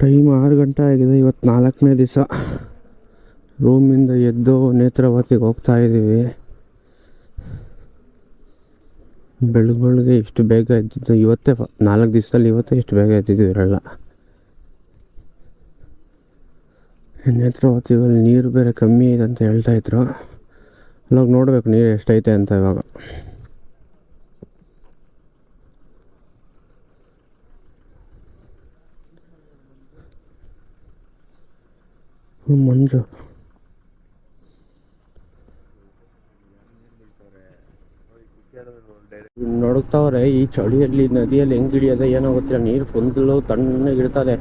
Time ಆರು ಗಂಟೆ ಆಗಿದೆ ಇವತ್ತು ನಾಲ್ಕನೇ ದಿವಸ. ರೂಮಿಂದ ಎದ್ದು ನೇತ್ರಾವತಿಗೆ ಹೋಗ್ತಾ ಇದ್ದೀವಿ. ಬೆಳಗ್ಗೆ ಇಷ್ಟು ಬೇಗ ಎದ್ದಿದ್ದು ಇವತ್ತೇ ನಾಲ್ಕು ದಿವಸದಲ್ಲಿ ಇವತ್ತೇ ಇಷ್ಟು ಬೇಗ ಎದ್ದಿದ್ದು ಇರಲ್ಲ ನೇತ್ರಾವತಿಯಲ್ಲಿ ನೀರು ಬೇರೆ ಕಮ್ಮಿ ಇದೆ ಅಂತ ಹೇಳ್ತಾ ಇದ್ರು. ಅಲ್ಲೋಗಿ ನೋಡ್ಬೇಕು ನೀರು ಎಷ್ಟೈತೆ ಅಂತ ಇವಾಗ. ಮಂಜು. ನೋಡುತ್ತವ್ರೆ ಈ ಚಳಿಯಲ್ಲಿ, ನದಿಯಲ್ಲಿ ಹೆಂಗ್ ಹಿಡಿಯೋದೆ ಏನೋ ಗೊತ್ತಿಲ್ಲ ನೀರು ಫುಲ್ಲು ತಣ್ಣಗೆ ಇಡ್ತದೆ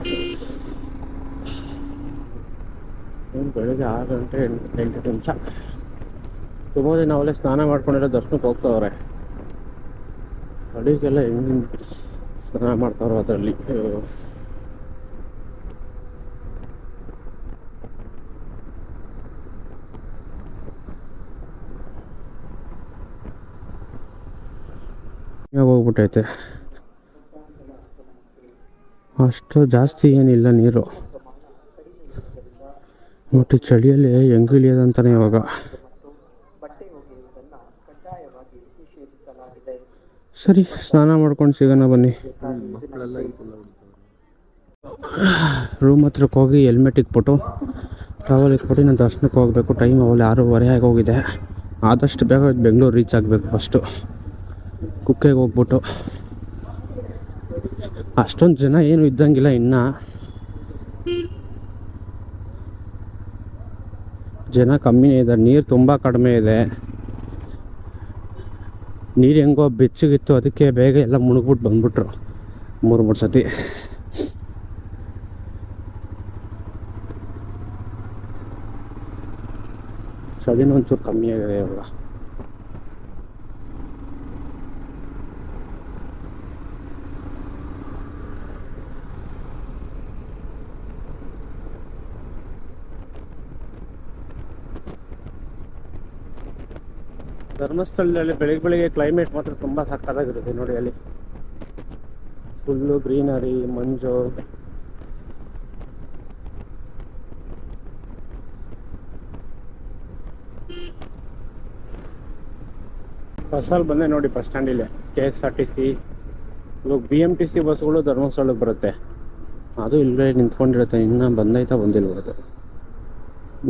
ಬೆಳಗ್ಗೆ ಆರು ಗಂಟೆ ಎಂಟು ಎಂಟು ನಿಮಿಷ. ತುಂಬ ದಿನ ಅವಲೇ ಸ್ನಾನ ಮಾಡ್ಕೊಂಡಿರೋ ದರ್ಶನಕ್ಕೆ ಹೋಗ್ತಾವ್ರೆ. ಚಳಿಗೆಲ್ಲ ಹೆಂಗ್ ಸ್ನಾನ ಮಾಡ್ತಾರೋ ಅದರಲ್ಲಿ? ಹೋಗ್ಬಿಟ್ಟೈತೆ. ಅಷ್ಟು ಜಾಸ್ತಿ ಏನಿಲ್ಲ ನೀರು. ಒಟ್ಟು ಚಳಿಯಲ್ಲಿ ಹೆಂಗ್ ಇಳಿಯೋದಂತಾನೆ ಇವಾಗ. ಸರಿ, ಸ್ನಾನ ಮಾಡ್ಕೊಂಡು ಸಿಗೋಣ ಬನ್ನಿ. ರೂಮ್ ಹತ್ರಕ್ಕೆ ಹೋಗಿ ಹೆಲ್ಮೆಟ್ ಇಕ್ಬಿಟ್ಟು ಟ್ರಾವೆಲ್ ಇಟ್ಬಿಟ್ಟು ನಾನು ದರ್ಶನಕ್ಕೆ ಹೋಗಬೇಕು. ಟೈಮ್ ಅವಲ್ಲಿ ಆರೂವರೆ ಆಗಿ ಹೋಗಿದೆ. ಆದಷ್ಟು ಬೇಗ ಬೆಂಗಳೂರು ರೀಚ್ ಆಗಬೇಕು ಫಸ್ಟು ಕುಕ್ಕೆಗೆ ಹೋಗ್ಬಿಟ್ಟು. ಅಷ್ಟೊಂದು ಜನ ಏನು ಇದ್ದಂಗಿಲ್ಲ ಇನ್ನು. ಜನ ಕಮ್ಮಿನೇ ಇದೆ, ನೀರು ತುಂಬ ಕಡಿಮೆ ಇದೆ. ನೀರು ಹೆಂಗೋ ಬೆಚ್ಚಗಿತ್ತು, ಅದಕ್ಕೆ ಬೇಗ ಎಲ್ಲ ಮುಳುಗ್ಬಿಟ್ಟು ಬಂದ್ಬಿಟ್ರು ಮೂರು ಮೂರು ಸತಿ. ಸದಿನ ಒಂಚೂರು ಕಮ್ಮಿ ಆಗಿದೆ ಇವಾಗ. ಧರ್ಮಸ್ಥಳದಲ್ಲಿ ಬೆಳಿಗ್ಗೆ ಬೆಳಿಗ್ಗೆ ಕ್ಲೈಮೇಟ್ ಮಾತ್ರ ತುಂಬ ಸಕ್ಕತ್ತಾಗಿರುತ್ತೆ ನೋಡಿ ಅಲ್ಲಿ. ಫುಲ್ಲು ಗ್ರೀನರಿ ಮಂಜು. ಬಸ್ಸಲ್ಲಿ ಬಂದೆ ನೋಡಿ bus ಸ್ಟ್ಯಾಂಡಿಲ್ಲಿ K S R T C ಇವಾಗ ಬಿ ಎಂ ಟಿ ಸಿ ಬಸ್ಗಳು ಧರ್ಮಸ್ಥಳಕ್ಕೆ ಬರುತ್ತೆ. ಅದು ಇಲ್ಲೇ ನಿಂತ್ಕೊಂಡಿರುತ್ತೆ. ಇನ್ನೂ ಬಂದೈತಾ ಬಂದಿಲ್ವ ಅದು.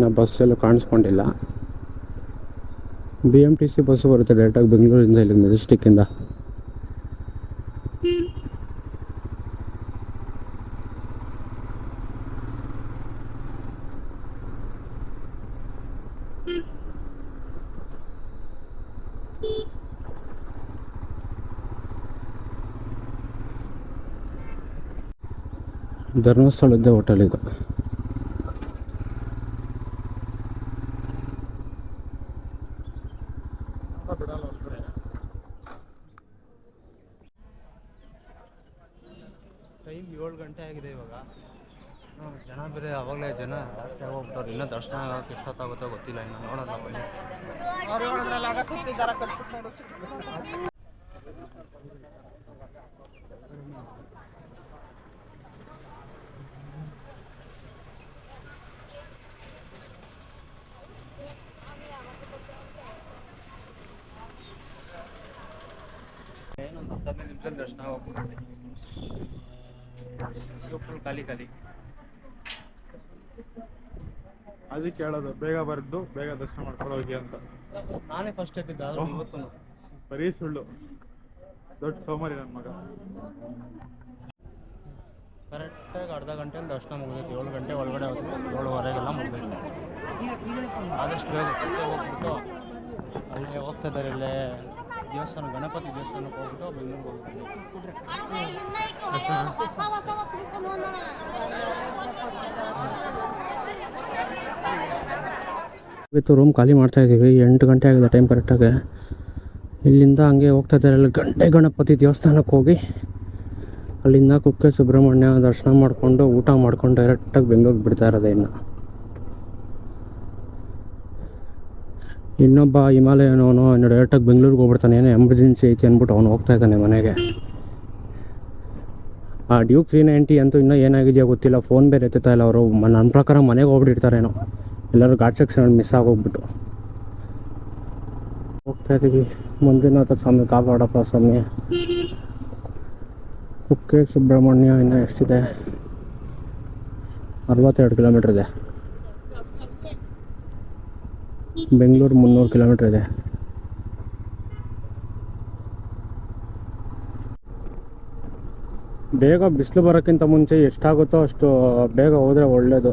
ನಾ bus ಕಾಣಿಸ್ಕೊಂಡಿಲ್ಲ. B M T C bus ಬರುತ್ತೆ ಡೈರೆಕ್ಟಾಗಿ ಬೆಂಗಳೂರಿಂದ ಇಲ್ಲಿ ಮೆಜೆಸ್ಟಿಕ್ಕಿಂದ ಧರ್ಮಸ್ಥಳದ್ದೇ ಹೋಟೆಲ್ ಇದು ಟೈಮ್ ಏಳು ಗಂಟೆ ಆಗಿದೆ ಇವಾಗ ನೋಡಿ, ಜನ ಬೇರೆ ಅವಾಗಲೇ ಜನ ಜಾಸ್ತಿ ಆಗೋಗ್ಬಿಟ್ಟವ್ರು ಇನ್ನೂ ದರ್ಶನ ಆಗೋಕೆ ಎಷ್ಟೊತ್ತಾಗುತ್ತೋ ಗೊತ್ತಿಲ್ಲ ಇನ್ನು ನೋಡೋಣ ಬನ್ನಿ ಏನೊಂದು ಹತ್ತು ಹದಿನೈದು ನಿಮಿಷದಲ್ಲಿ ದರ್ಶನ ಆಗೋಗ್ಬಿಡುತ್ತೆ ಈಗ ಫುಲ್ ಖಾಲಿ ಖಾಲಿ ಅದಕ್ಕೆ ಹೇಳೋದು ಬೇಗ ಬರೆದು ಬೇಗ ದರ್ಶನ ಮಾಡ್ಕೊಂಡು ಹೋಗಿ ಅಂತ. ನಾನೇ ಫಸ್ಟ್ ಎತ್ತಿದ್ದೆ ಆದ್ರೂ ಇವತ್ತು ಬರೀ ಸುಳ್ಳು. ದೊಡ್ಡ ಸೋಮಾರಿ ನನ್ನ ಮಗ. ಕರೆಕ್ಟಾಗಿ ಅರ್ಧ ಗಂಟೆಯಲ್ಲಿ ದರ್ಶನ ಮುಗಿದೈತೆ. ಏಳು ಗಂಟೆ ಒಳಗಡೆ ಹೋಗಿ ಏಳುವರೆಗೆಲ್ಲ ಮುಗಿದೈತೆ. ಆದಷ್ಟು ಬೇಗ ಹೋಗ್ಬಿಟ್ಟು ಅಲ್ಲೇ ಹೋಗ್ತಾ ಇದ್ದಾರೆ ಇಲ್ಲೇ ದೇವಸ್ಥಾನ ಗಣಪತಿ ದೇವಸ್ಥಾನಕ್ಕೆ ಹೋಗ್ಬಿಟ್ಟು ಬೆಂಗಳೂರಿಗೆ ಹೋಗ್ಬಿಟ್ಟು ಇವತ್ತು ರೂಮ್ ಖಾಲಿ ಮಾಡ್ತಾ ಇದ್ದೀವಿ. ಎಂಟು ಗಂಟೆ ಆಗಿದೆ ಟೈಮ್ ಕರೆಕ್ಟಾಗಿ ಇಲ್ಲಿಂದ ಹಂಗೆ ಹೋಗ್ತಾ ಇದ್ದಾರೆ. ಅಲ್ಲಿ ಗಂಟೆ ಗಣಪತಿ ದೇವಸ್ಥಾನಕ್ಕೆ ಹೋಗಿ ಅಲ್ಲಿಂದ ಕುಕ್ಕೆ ಸುಬ್ರಹ್ಮಣ್ಯ ದರ್ಶನ ಮಾಡಿಕೊಂಡು ಊಟ ಮಾಡ್ಕೊಂಡು ಡೈರೆಕ್ಟಾಗಿ ಬೆಂಗಳೂರಿಗೆ ಬಿಡ್ತಾ ಇರೋದೇ ಇನ್ನು. ಇನ್ನೊಬ್ಬ ಹಿಮಾಲಯನವನು ಇನ್ನು ಡೈರೆಕ್ಟಾಗಿ ಬೆಂಗಳೂರಿಗೆ ಹೋಗ್ಬಿಡ್ತಾನೆ. ಏನೋ ಎಮರ್ಜೆನ್ಸಿ ಐತಿ ಅಂದ್ಬಿಟ್ಟು ಅವನು ಹೋಗ್ತಾ ಇದ್ದಾನೆ ಮನೆಗೆ. ಆ ಡ್ಯೂಕ್ ತ್ರೀ ನೈಂಟಿ ಅಂತೂ ಇನ್ನೂ ಏನಾಗಿದೆಯೋ ಗೊತ್ತಿಲ್ಲ. ಫೋನ್ ಬೇರೆ ಎತ್ತಾ ಇಲ್ಲ. ಅವರು ನನ್ನ ಪ್ರಕಾರ ಮನೆಗೆ ಹೋಗ್ಬಿಟ್ಟಿರ್ತಾರೇನೋ ಎಲ್ಲರೂ ಘಾಟ್ ಸೆಕ್ಷನ್ ಮಿಸ್ ಆಗೋಗ್ಬಿಟ್ಟು. ಹೋಗ್ತಾ ಇದ್ದೀವಿ ಮಂಜುನಾಥ ಸ್ವಾಮಿ ಕಾಪಾಡಪ್ಪ ಸ್ವಾಮಿ. ಕುಕ್ಕೆ ಸುಬ್ರಹ್ಮಣ್ಯ ಇನ್ನೂ ಎಷ್ಟಿದೆ? ಅರವತ್ತೆರಡು ಕಿಲೋಮೀಟ್ರ್ ಇದೆ. ಬೆಂಗಳೂರು ಮುನ್ನೂರು ಕಿಲೋಮೀಟ್ರ್ ಇದೆ. ಬೇಗ ಬಿಸಿಲು ಬರೋಕ್ಕಿಂತ ಮುಂಚೆ ಎಷ್ಟಾಗುತ್ತೋ ಅಷ್ಟು ಬೇಗ ಹೋದರೆ ಒಳ್ಳೆಯದು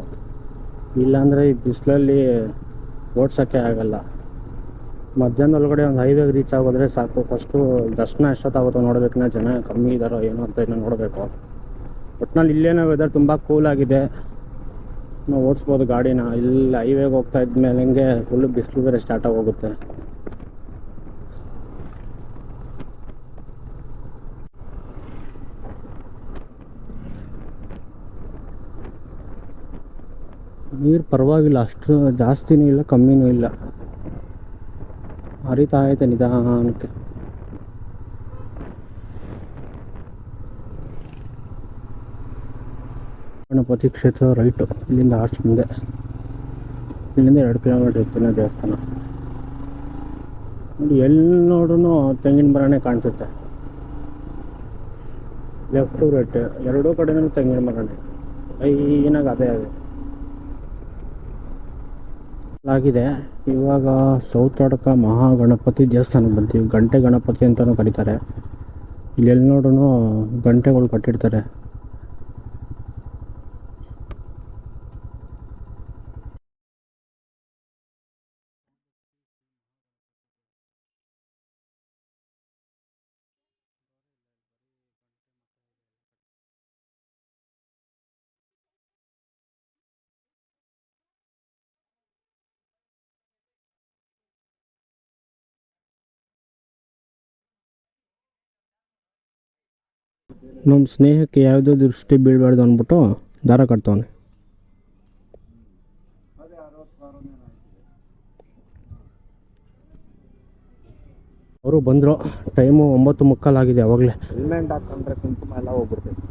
ಇಲ್ಲಾಂದರೆ ಈ ಬಿಸಿಲಲ್ಲಿ ಓಡ್ಸೋಕ್ಕೆ ಆಗಲ್ಲ. ಮಧ್ಯಾಹ್ನ ಒಳಗಡೆ ಒಂದು ಹೈವೇಗೆ ರೀಚ್ ಆಗೋದ್ರೆ ಸಾಕು. ಫಸ್ಟು ದರ್ಶನ ಎಷ್ಟೊತ್ತಾಗುತ್ತೋ ನೋಡಬೇಕಿನ್ನ ಜನ ಕಮ್ಮಿ ಇದ್ದಾರೋ ಏನೋ ಅಂತ ಇನ್ನೂ ನೋಡಬೇಕು. ಒಟ್ನಲ್ಲಿ ಇಲ್ಲೇನೋ ವೆದರ್ ತುಂಬ ಕೂಲ್ ಆಗಿದೆ. ನಾವು ಓಡಿಸ್ಬೋದು ಗಾಡಿನ. ಇಲ್ಲಿ ಹೈವೇಗೆ ಹೋಗ್ತಾ ಇದ್ಮೇಲೆ ಹಂಗೆ ಫುಲ್ಲು ಬಿಸಿಲು ಬೇರೆ ಸ್ಟಾರ್ಟ್ ಆಗೋಗುತ್ತೆ. ನೀರು ಪರವಾಗಿಲ್ಲ, ಅಷ್ಟು ಜಾಸ್ತಿನೂ ಇಲ್ಲ, ಕಮ್ಮಿನೂ ಇಲ್ಲ. ಹರಿತಾ ಐತೆ ನಿಧಾನಕ್ಕೆ. ಗಣಪತಿ ಕ್ಷೇತ್ರ ರೈಟು, ಇಲ್ಲಿಂದ ಆರ್ಚ್ ಮುಂದೆ. ಇಲ್ಲಿಂದ ಎರಡು ಕಿಲೋಮೀಟ್ರ್ ಇರ್ತೀನಿ ದೇವಸ್ಥಾನ. ನೋಡಿ, ಎಲ್ಲಿ ನೋಡ್ರೂ ತೆಂಗಿನ ಮರನೇ ಕಾಣಿಸುತ್ತೆ. ಲೆಫ್ಟು ರೈಟ್ ಎರಡೂ ಕಡೆನೂ ತೆಂಗಿನ ಮರನೇ. ಏನಾಗ ಅದೇ ಅದೇ ಆಗಿದೆ ಇವಾಗ ಸೌತಾಡಕ ಮಹಾಗಣಪತಿ ದೇವಸ್ಥಾನಕ್ಕೆ ಬರ್ತೀವಿ ಗಂಟೆ ಗಣಪತಿ ಅಂತಲೂ ಕರೀತಾರೆ. ಇಲ್ಲಿ ಎಲ್ಲಿ ನೋಡ್ರೂ ಗಂಟೆಗಳು ಕಟ್ಟಿರ್ತಾರೆ. ನಮ್ಮ ಸ್ನೇಹಕ್ಕೆ ಯಾವುದೋ ದೃಷ್ಟಿ ಬೀಳಬಾರ್ದು ಅಂದ್ಬಿಟ್ಟು ದಾರ ಕಟ್ತವನೆ. ಅವರು ಬಂದರು. ಟೈಮು ಒಂಬತ್ತು ಮುಕ್ಕಾಲಾಗಿದೆ ಅವಾಗಲೇ. ಹೆಲ್ಮೆಟ್ ಹಾಕೊಂಡ್ರೆ ಕುಂಕುಮ ಎಲ್ಲ ಹೋಗ್ಬಿಡ್ತೈತೆ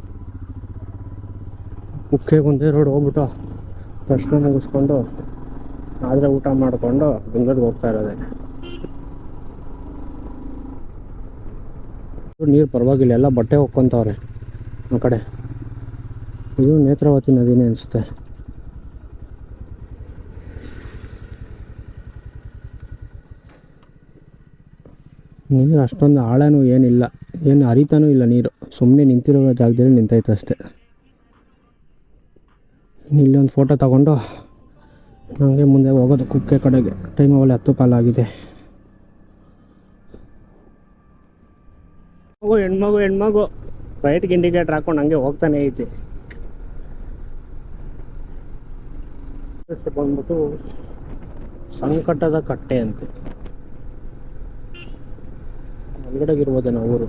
ಮುಖ್ಯ ಒಂದೇ ರೋಡ್ ಹೋಗ್ಬಿಟ್ಟು ದರ್ಶನ ಮುಗಿಸ್ಕೊಂಡು ಆದರೆ ಊಟ ಮಾಡಿಕೊಂಡು ಬೆಂಗಳೂರಿಗೆ ಹೋಗ್ತಾ ಇರೋದೆ. ನೀರು ಪರವಾಗಿಲ್ಲ, ಎಲ್ಲ ಬಟ್ಟೆ ಹೋಗ್ಕೊಂತವ್ರೆ ಆ ಕಡೆ. ಇದು ನೇತ್ರಾವತಿ ನದಿನೇ ಅನಿಸುತ್ತೆ. ನೀರು ಅಷ್ಟೊಂದು ಆಳನೂ ಏನಿಲ್ಲ, ಏನು ಹರಿತಾನೂ ಇಲ್ಲ ನೀರು. ಸುಮ್ಮನೆ ನಿಂತಿರೋ ಜಾಗದಲ್ಲಿ ನಿಂತೈತೆ ಅಷ್ಟೇ. ಇಲ್ಲೊಂದು ಫೋಟೋ ತಗೊಂಡು ನನಗೆ ಮುಂದೆ ಹೋಗೋದು, ಕುಕ್ಕೆ ಕಡೆಗೆ. ಟೈಮ್ ಅವಲ್ಲಿ ಹತ್ತು ಕಾಲ ಆಗಿದೆ ಮಗು, ಹೆಣ್ಮಗು ಹೆಣ್ಮಗು. ರೈಟ್ಗೆ ಇಂಡಿಕೇಟರ್ ಹಾಕೊಂಡು ಹಂಗೆ ಹೋಗ್ತಾನೆ ಐತಿ. ಬಂದ್ಬಿಟ್ಟು ಸಂಕಟದ ಕಟ್ಟೆ ಅಂತೆ. ಒಳಗಡೆಗಿರ್ಬೋದೇನೋ ಊರು.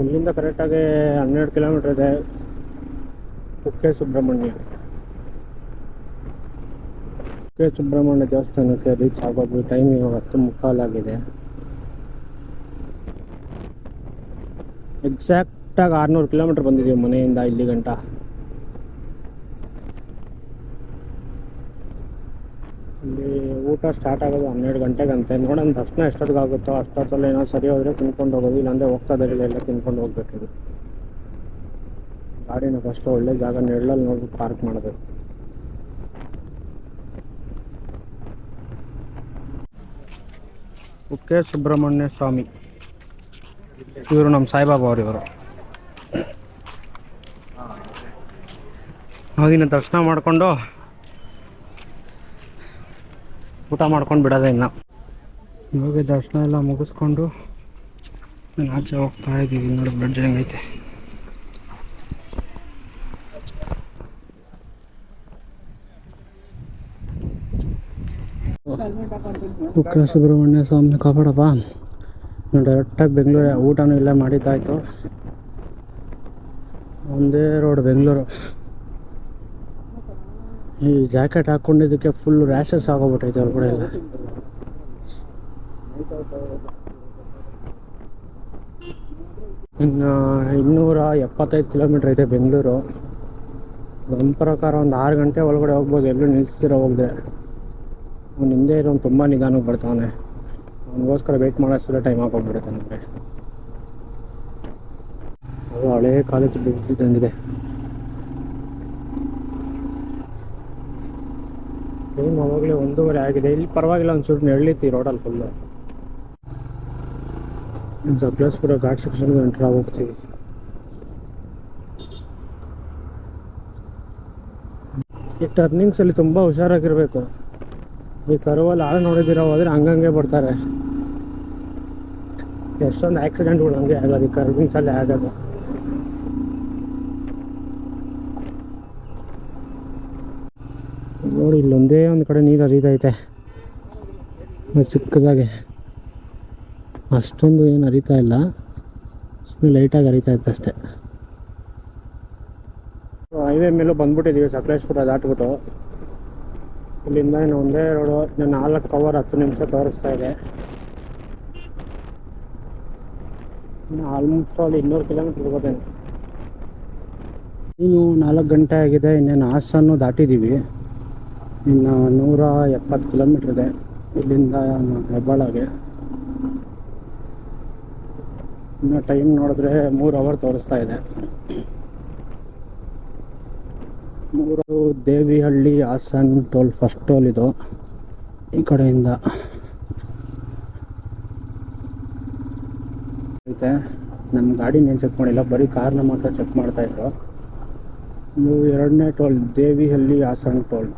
ಇಲ್ಲಿಂದ ಕರೆಕ್ಟಾಗಿ ಹನ್ನೆರಡು ಕಿಲೋಮೀಟರ್ ಇದೆ. ಕುಕ್ಕೆ ಸುಬ್ರಹ್ಮಣ್ಯ. ಕುಕ್ಕೆ ಸುಬ್ರಹ್ಮಣ್ಯ ದೇವಸ್ಥಾನಕ್ಕೆ ರೀಚ್ ಆಗೋದು ಟೈಮ್ ಇವಾಗ ಹತ್ತು ಮುಕ್ಕಾಲಾಗಿದೆ. ಎಕ್ಸಾಕ್ಟಾಗಿ ಆರ್ನೂರು ಕಿಲೋಮೀಟ್ರ್ ಬಂದಿದ್ದೀವಿ ಮನೆಯಿಂದ ಇಲ್ಲಿ ಗಂಟ. ಇಲ್ಲಿ ಊಟ ಸ್ಟಾರ್ಟ್ ಆಗೋದು ಹನ್ನೆರಡು ಗಂಟೆಗಂತೆ. ನೋಡೋಣ ದರ್ಶನ ಎಷ್ಟೊತ್ತಿಗೆ ಆಗುತ್ತೋ ಅಷ್ಟೊತ್ತಲ್ಲಿ ಏನೋ ಸರಿ ಹೋದರೆ ತಿನ್ಕೊಂಡು ಹೋಗೋದು, ಇಲ್ಲಾಂದರೆ ಹೋಗ್ತಾ ಇದ್ದಾರೆ ಎಲ್ಲ ತಿನ್ಕೊಂಡು ಹೋಗ್ಬೇಕಿದೆ. ಗಾಡಿನ ಫಸ್ಟ್ ಒಳ್ಳೆ ಜಾಗ ನೆರಳಲ್ಲಿ ನೋಡ್ಬಿಟ್ಟು ಪಾರ್ಕ್ ಮಾಡಬೇಕು. ಕುಕ್ಕೆ ಸುಬ್ರಹ್ಮಣ್ಯ ಸ್ವಾಮಿ ಇವರು ನಮ್ಮ ಸಾಯಿಬಾಬಾ ಅವರು ಇವರು ಆಗಿನ ದರ್ಶನ ಮಾಡಿಕೊಂಡು ಊಟ ಮಾಡ್ಕೊಂಡು ಬಿಡೋದೇ ಇನ್ನು ಇವಾಗ ದರ್ಶನ ಎಲ್ಲ ಮುಗಿಸ್ಕೊಂಡು ನಾನು ಆಚೆ ಹೋಗ್ತಾ ಇದ್ದೀವಿ. ನೋಡಿ ಬ್ಲಡ್ ಹೆಂಗೈತೆ ಕುಕ್ಕೆ ಸುಬ್ರಹ್ಮಣ್ಯ ಸ್ವಾಮಿ ಕಾಪಾಡಪ್ಪ. ಡೈರೆಕ್ಟಾಗಿ ಬೆಂಗಳೂರು, ಊಟನೂ ಇಲ್ಲೇ ಮಾಡಿದ್ದಾಯಿತು. ಒಂದೇ ರೋಡ್ ಬೆಂಗಳೂರು. ಈ ಜಾಕೆಟ್ ಹಾಕ್ಕೊಂಡಿದ್ದಕ್ಕೆ ಫುಲ್ ರ್ಯಾಷಸ್ ಆಗೋಗ್ಬಿಟ್ಟೈತೆ ಹೊರಗಡೆ ಎಲ್ಲ. ಇನ್ನು ಇನ್ನೂರ ಎಪ್ಪತ್ತೈದು ಕಿಲೋಮೀಟ್ರ್ ಐತೆ ಬೆಂಗಳೂರು. ನಮ್ಮ ಪ್ರಕಾರ ಒಂದು ಆರು ಗಂಟೆ ಒಳಗಡೆ ಹೋಗ್ಬೋದು, ಎಲ್ಲೂ ನಿಲ್ಲಿಸ್ತಿರೋ ಹೋಗಿದೆ. ಅವ್ನು ಹಿಂದೆ ಇರೋನು ತುಂಬ ನಿಧಾನಕ್ಕೆ ಬರ್ತಾನೆ. ಅವನಿಗೋಸ್ಕರ ವೆಯ್ಟ್ ಮಾಡೋಷ್ಟು ಟೈಮ್ ಆಗೋಗ್ಬಿಡುತ್ತೆ ನಮಗೆ ಅದು ಹಳೇ ಕಾಲೇಜ್ ತಂದಿದೆ. ಟೈಮ್ ಅವಾಗಲೇ ಒಂದೂವರೆ ಆಗಿದೆ. ಇಲ್ಲಿ ಪರವಾಗಿಲ್ಲ ಒಂಚೂರು ನೆರಳಿತ್ತು ಈ ರೋಡಲ್ಲಿ ಫುಲ್ಲು ಸಕಲೇಶ್ಪುರ ಘಾಟ್ ಸೆಕ್ಷನ್ಗೆ ಎಂಟ್ರ್ ಹೋಗ್ತೀವಿ. ಈ ಟರ್ನಿಂಗ್ಸಲ್ಲಿ ತುಂಬ ಹುಷಾರಾಗಿರಬೇಕು. ಈ ಕರುವಲ್ಲಿ ಆಳು ನೋಡಿದಿರೋ ಹೋದ್ರೆ ಹಂಗಂಗೆ ಬರ್ತಾರೆ. ಎಷ್ಟೊಂದು ಆಕ್ಸಿಡೆಂಟ್ಗಳು ಹಂಗೆ ಆಗೋದು, ಈ ಕರ್ವಿಂಗ್ಸಲ್ಲಿ ಆಗೋದು. ನೋಡಿ, ಇಲ್ಲೊಂದೇ ಒಂದು ಕಡೆ ನೀರು ಹರಿತೈತೆ. ಚಿಕ್ಕದಾಗೆ. ಅಷ್ಟೊಂದು ಏನು ಹರಿತಾ ಇಲ್ಲ. ಲೈಟಾಗಿ ಹರಿತಾ ಇತ್ತು ಅಷ್ಟೇ. ಹೈವೇ ಮೇಲೂ ಬಂದ್ಬಿಟ್ಟಿದ್ದೀವಿ, ಸಕಲೇಶ್ಪುರ ದಾಟ್ಬಿಟ್ಟು. ಇಲ್ಲಿಂದ ಇನ್ನು ಒಂದೇ ರೋಡು ಇನ್ನು ನಾಲ್ಕು ಅವರ್ ಹತ್ತು ನಿಮಿಷ ತೋರಿಸ್ತಾ ಇದೆ. ಆಲ್ಮೋಸ್ಟ್ ಆಲ್ ಇನ್ನೂರು ಕಿಲೋಮೀಟರ್ ಇರ್ಬೋದೇನು ಇನ್ನು ನಾಲ್ಕು ಗಂಟೆ ಆಗಿದೆ, ಇನ್ನೇನು ಹಾಸನ್ನು ದಾಟಿದ್ದೀವಿ. ಇನ್ನು ನೂರ ಎಪ್ಪತ್ತು ಕಿಲೋಮೀಟ್ರ್ ಇದೆ. ಇಲ್ಲಿಂದ ಹೆಬ್ಬಾಳಗೆ. ಇನ್ನು ಟೈಮ್ ನೋಡಿದ್ರೆ ಮೂರು ಅವರ್ ತೋರಿಸ್ತಾ ಇದೆ. ಮೂರು Devihalli, Hassan, toll first toll ಇದು ಈ ಕಡೆಯಿಂದ. ಐತೆ. ನಮ್ಮ ಗಾಡಿನ ಏನು ಚೆಕ್ ಮಾಡಿಲ್ಲ, ಬರೀ ಕಾರ್ನ ಮಾತ್ರ ಚೆಕ್ ಮಾಡ್ತಾ ಇದ್ರು. ಇದು ಎರಡನೇ ಟೋಲ್, ದೇವಿಹಳ್ಳಿ, ಹಾಸನ್ ಟೋಲ್.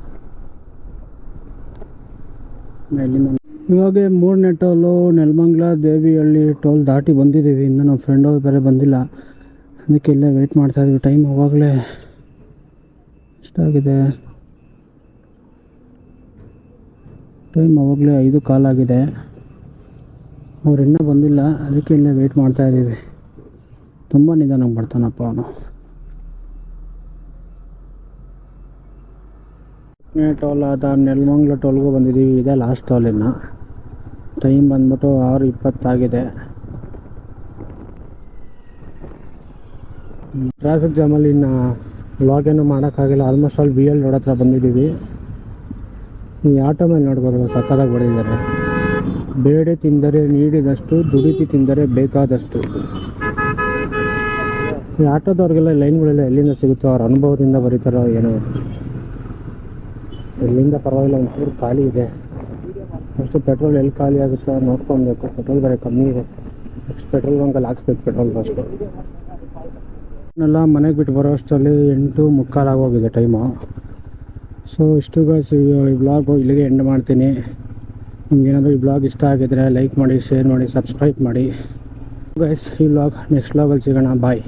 ಇಲ್ಲಿಂದ ಇವಾಗ ಮೂರನೇ ಟೋಲು ನೆಲಮಂಗ್ಲ, ದೇವಿಹಳ್ಳಿ ಟೋಲ್ ದಾಟಿ ಬಂದಿದ್ದೀವಿ. ಇನ್ನು ನಮ್ಮ ಫ್ರೆಂಡು ಬೇರೆ ಬಂದಿಲ್ಲ. ಅದಕ್ಕೆ ಇಲ್ಲೇ ವೆಯ್ಟ್ ಮಾಡ್ತಾಯಿದ್ವಿ ಟೈಮ್ ಅವಾಗಲೇ ಎಷ್ಟಾಗಿದೆ ಟೈಮ್ ಆವಾಗಲೇ ಐದು ಕಾಲಾಗಿದೆ ಅವ್ರು ಇನ್ನೂ ಬಂದಿಲ್ಲ, ಅದಕ್ಕೆ ಇಲ್ಲೇ ವೆಯ್ಟ್ ಮಾಡ್ತಾ ಇದ್ದೀವಿ. ತುಂಬ ನಿಧಾನಕ್ಕೆ ಬರ್ತಾನಪ್ಪ ಅವನು. ಟೋಲ್ ಆದ ನೆಲಮಂಗ್ಲ ಟೋಲ್ಗೂ ಬಂದಿದ್ದೀವಿ, ಇದೆ ಲಾಸ್ಟ್ ಟೋಲ್ ಇನ್ನು. ಟೈಮ್ ಬಂದ್ಬಿಟ್ಟು ಆರು ಇಪ್ಪತ್ತಾಗಿದೆ ಟ್ರಾಫಿಕ್ ಜಾಮಲ್ಲಿ ಇನ್ನು ವ್ಲಾಗ್ ಏನು ಮಾಡೋಕ್ಕಾಗಿಲ್ಲ almost all B L road ಹತ್ರ ಬಂದಿದ್ದೀವಿ. ಈ ಆಟೋ ಮೇಲೆ ನೋಡ್ಬೋದು ಸಕ್ಕತ್ತಾಗಿ ಹೊಡೆದಿದ್ದಾರೆ. ಬೇಡೆ ತಿಂದರೆ ನೀಡಿದಷ್ಟು, ದುಡಿತಿ ತಿಂದರೆ ಬೇಕಾದಷ್ಟು. ಈ ಆಟೋದವ್ರಿಗೆಲ್ಲ ಲೈನ್ಗಳೆಲ್ಲ ಎಲ್ಲಿಂದ ಸಿಗುತ್ತೋ ಅವ್ರ ಅನುಭವದಿಂದ ಬರೀತಾರೋ ಏನೋ. ಎಲ್ಲಿಂದ ಪರವಾಗಿಲ್ಲ, ಒಂಚೂರು ಖಾಲಿ ಇದೆ. ಅಷ್ಟು ಪೆಟ್ರೋಲ್ ಎಲ್ಲಿ ಖಾಲಿ ಆಗುತ್ತೋ ನೋಡ್ಕೊಬೇಕು. ಪೆಟ್ರೋಲ್ ಬೇರೆ ಕಮ್ಮಿ ಇದೆ. ನೆಕ್ಸ್ಟ್ ಪೆಟ್ರೋಲ್ ಬಂಕಲ್ಲಿ ಹಾಕ್ಸ್ಬೇಕು ಪೆಟ್ರೋಲ್ ಫಸ್ಟು ಎಲ್ಲ ಮನೆಗೆ ಬಿಟ್ಟು ಬರೋ ಅಷ್ಟರಲ್ಲಿ ಎಂಟು ಮುಕ್ಕಾಲಾಗೋಗಿದೆ ಟೈಮು ಸೊ ಇಷ್ಟು ಗಾಯ್ಸ್ ಈ ಬ್ಲಾಗು ಇಲ್ಲಿಗೆ ಎಂಡ್ ಮಾಡ್ತೀನಿ. ನಿಮ್ಗೇನಾದರೂ ಈ ಬ್ಲಾಗ್ ಇಷ್ಟ ಆಗಿದ್ರೆ ಲೈಕ್ ಮಾಡಿ ಶೇರ್ ಮಾಡಿ ಸಬ್ಸ್ಕ್ರೈಬ್ ಮಾಡಿ. ಗಾಯ್ಸ್ ಈ ಬ್ಲಾಗ್ ನೆಕ್ಸ್ಟ್ ಬ್ಲಾಗಲ್ಲಿ ಸಿಗೋಣ. ಬಾಯ್